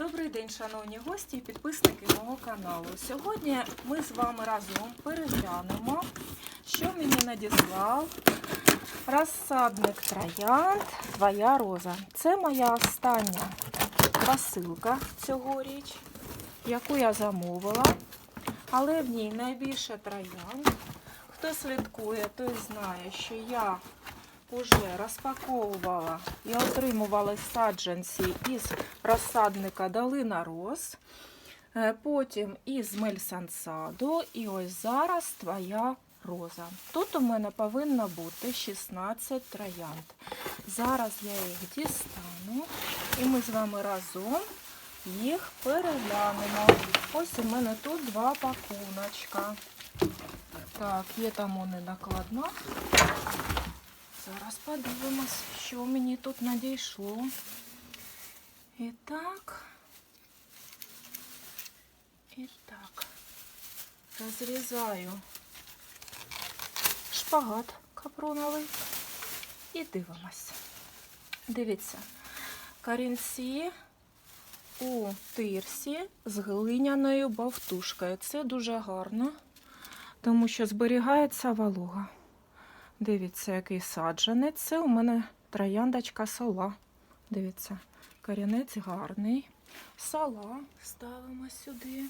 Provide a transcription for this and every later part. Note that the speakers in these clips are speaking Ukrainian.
Добрий день, шановні гості і підписники мого каналу. Сьогодні ми з вами разом переглянемо, що мені надіслав розсадник троянд Твоя роза. Це моя остання посилка цьогоріч, яку я замовила, але в ній найбільше троянд. Хто слідкує, той знає, що я вже розпаковувала і отримувала саджанці із розсадника Долина Роз, е, потім із Мельсансаду, і ось зараз твоя роза. Тут у мене повинно бути 16 троянд. Зараз я їх дістану, і ми з вами разом їх переглянемо. Ось у мене тут два пакуночка. Так, є там вони накладна. Зараз подивимось, що мені тут надійшло. І так. І так. Розрізаю шпагат капроновий і дивимось. Дивіться, корінці у тирсі з глиняною бавтушкою. Це дуже гарно, тому що зберігається волога. Дивіться, який саджанець. Це у мене трояндочка сола. Дивіться, корінець гарний. Сола ставимо сюди.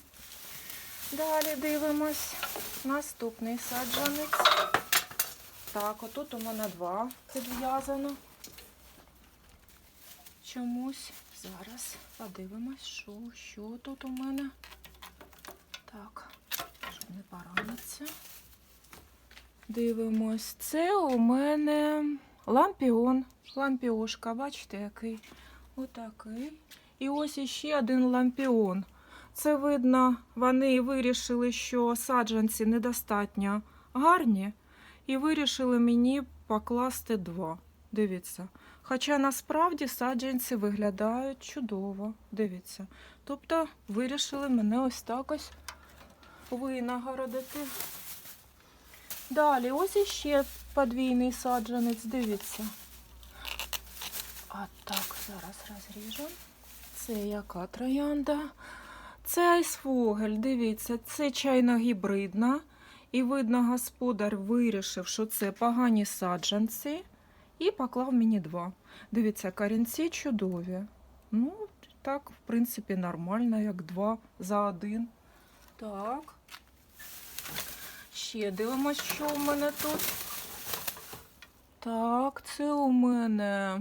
Далі дивимось. Наступний саджанець. Так, отут у мене два підв'язано. Чомусь. Зараз подивимось, що, що тут у мене. Так, щоб не пораниться. Дивимось. Це у мене лампіон. Лампіошка, бачите, який? Отакий. І ось іще один лампіон. Це видно, вони вирішили, що саджанці недостатньо гарні, і вирішили мені покласти два. Дивіться. Хоча насправді саджанці виглядають чудово. Дивіться. Тобто вирішили мене ось так ось винагородити. Далі, ось іще подвійний саджанець, дивіться. А так, зараз розріжу. Це яка троянда? Це айсфогель, дивіться, це чайно гібридна. І видно, господар вирішив, що це погані саджанці. І поклав мені два. Дивіться, корінці чудові. Ну, так, в принципі, нормально, як два за один. Так. Ще дивимось, що у мене тут. Так, це у мене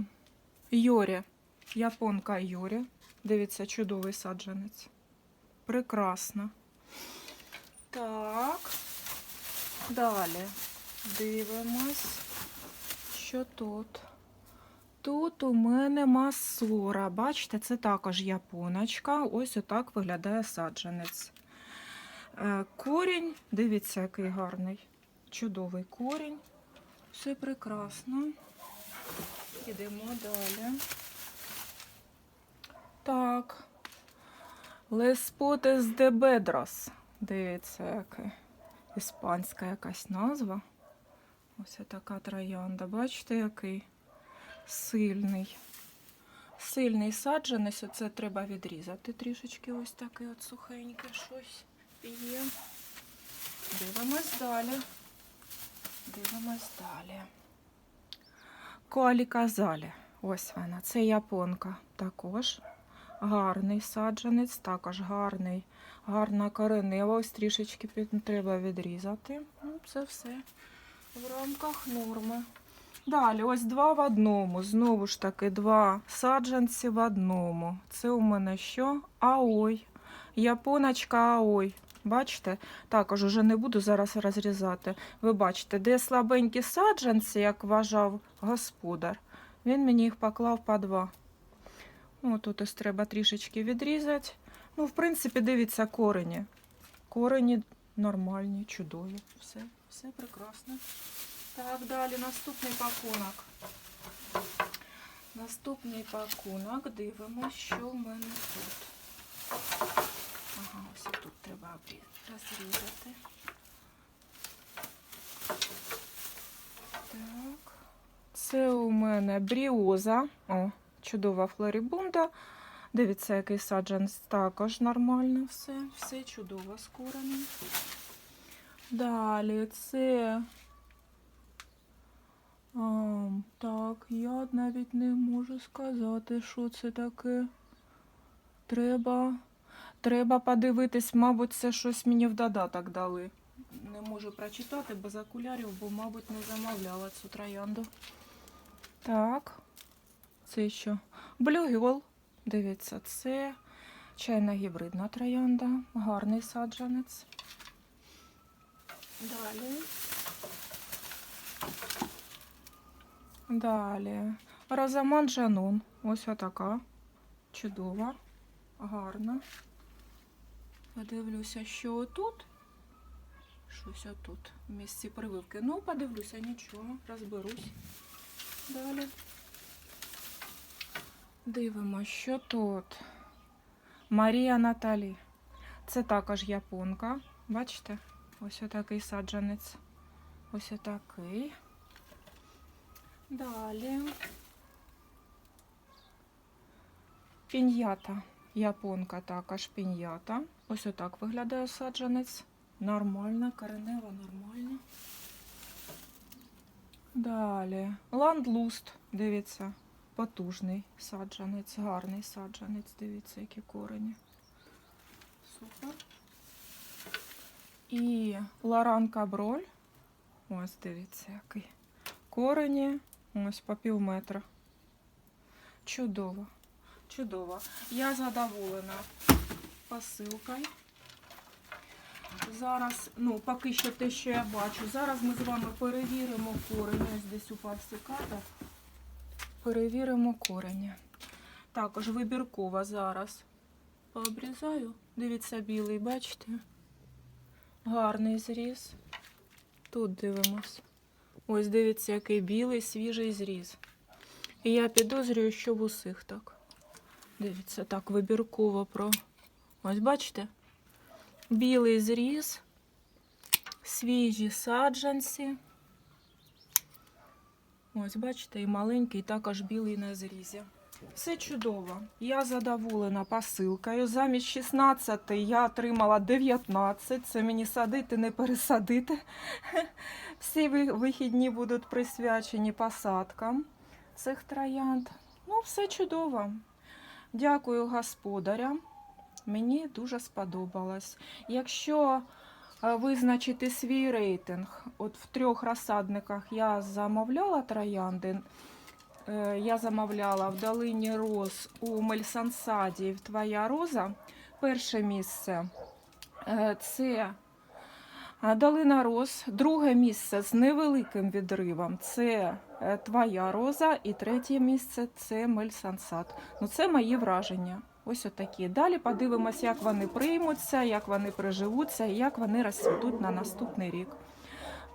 Йорі. Японка Йорі. Дивіться, чудовий саджанець. Прекрасно. Так. Далі дивимось, що тут. Тут у мене масора. Бачите, це також японочка. Ось отак виглядає саджанець. Е, Корінь, дивіться, який гарний. Чудовий корінь. Все прекрасно. Йдемо далі. Так. Леспотес де Бедрос. Дивіться, яка іспанська якась назва. Ось така троянда. Бачите, який сильний. Сильний саджанець. Оце треба відрізати трішечки. Ось таке от сухеньке щось є. Дивимось далі. Дивимось далі. Коаліказалі. Ось вона. Це японка. Також гарний саджанець, також гарний, гарна коренева. Ось трішечки треба відрізати. Ну, це все в рамках норми. Далі, ось два в одному. Знову ж таки, два саджанці в одному. Це у мене що? Аой. Японочка Аой. Бачите? Також уже не буду зараз розрізати. Ви бачите, де слабенькі саджанці, як вважав господар, він мені їх поклав по два. Ну, тут ось треба трішечки відрізати. Ну, в принципі, дивіться, корені. Корені нормальні, чудові. Все, все прекрасно. Так, далі наступний пакунок. Наступний пакунок. Дивимося, що в мене тут. Ага, ось тут треба розрізати. Так. Це у мене бріоза. О, чудова флорібунда. Дивіться, який саджанець також нормально все. Все чудово з. Далі це. А, так, я навіть не можу сказати, що це таке. Треба. Треба подивитись, мабуть, це щось мені в додаток дали. Не можу прочитати без окулярів, бо, мабуть, не замовляла цю троянду. Так. Це що? Блюгіол. Дивіться, це чайна гібридна троянда. Гарний саджанець. Далі. Далі. Розаман Жанон. Ось отака. Чудова. Гарна. Подивлюся, що тут. Щось отут. В місці прививки. Ну, подивлюся, нічого, розберусь. Далі. Дивимося, що тут. Марія Наталі. Це також японка. Бачите? Ось отакий саджанець. Ось отакий. Далі. Піньята. Японка також піньята. Ось отак виглядає саджанець. Нормально, коренева нормально. Далі. Ландлуст, дивіться, потужний саджанець, гарний саджанець, дивіться, які корені. Супер. І Лоран Каброль. Ось дивіться, який. Корені. Ось по пів метра. Чудово. Чудово. Я задоволена посилкою. Зараз, ну, поки що те, що я бачу. Зараз ми з вами перевіримо корені. Ось десь упав секата. Перевіримо корені. Також вибірково зараз пообрізаю. Дивіться, білий, бачите? Гарний зріз. Тут дивимось. Ось дивіться, який білий, свіжий зріз. І я підозрюю, що в усіх так. Дивіться, так вибірково про. Ось бачите? Білий зріз, свіжі саджанці. Ось, бачите, і маленький, і також білий на зрізі. Все чудово. Я задоволена посилкою. Замість 16 я отримала 19. Це мені садити, не пересадити. Всі вихідні будуть присвячені посадкам цих троянд. Ну, все чудово. Дякую господарям. Мені дуже сподобалось. Якщо е, визначити свій рейтинг, от в трьох розсадниках я замовляла троянди. Е, Я замовляла в долині роз у Мельсансаді Твоя роза. Перше місце е, це Долина Роз. Друге місце з невеликим відривом це Твоя роза. І третє місце це Мельсансад. Ну, це мої враження. Ось отакі. Далі подивимося, як вони приймуться, як вони приживуться і як вони розцвітуть на наступний рік.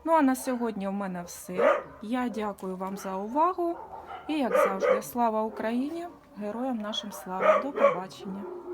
Ну а на сьогодні в мене все. Я дякую вам за увагу. І як завжди, слава Україні! Героям нашим слава! До побачення!